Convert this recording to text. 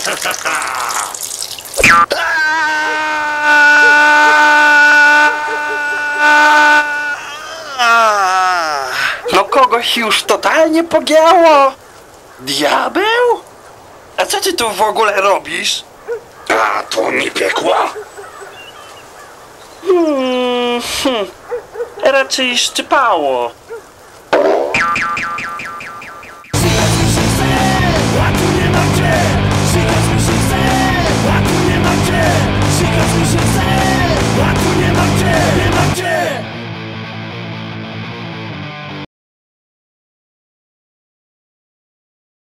No kogoś już totalnie pogięło! Diabeł? A co ty tu w ogóle robisz? A to mi piekło? Hmm, hmm. Raczej szczypało.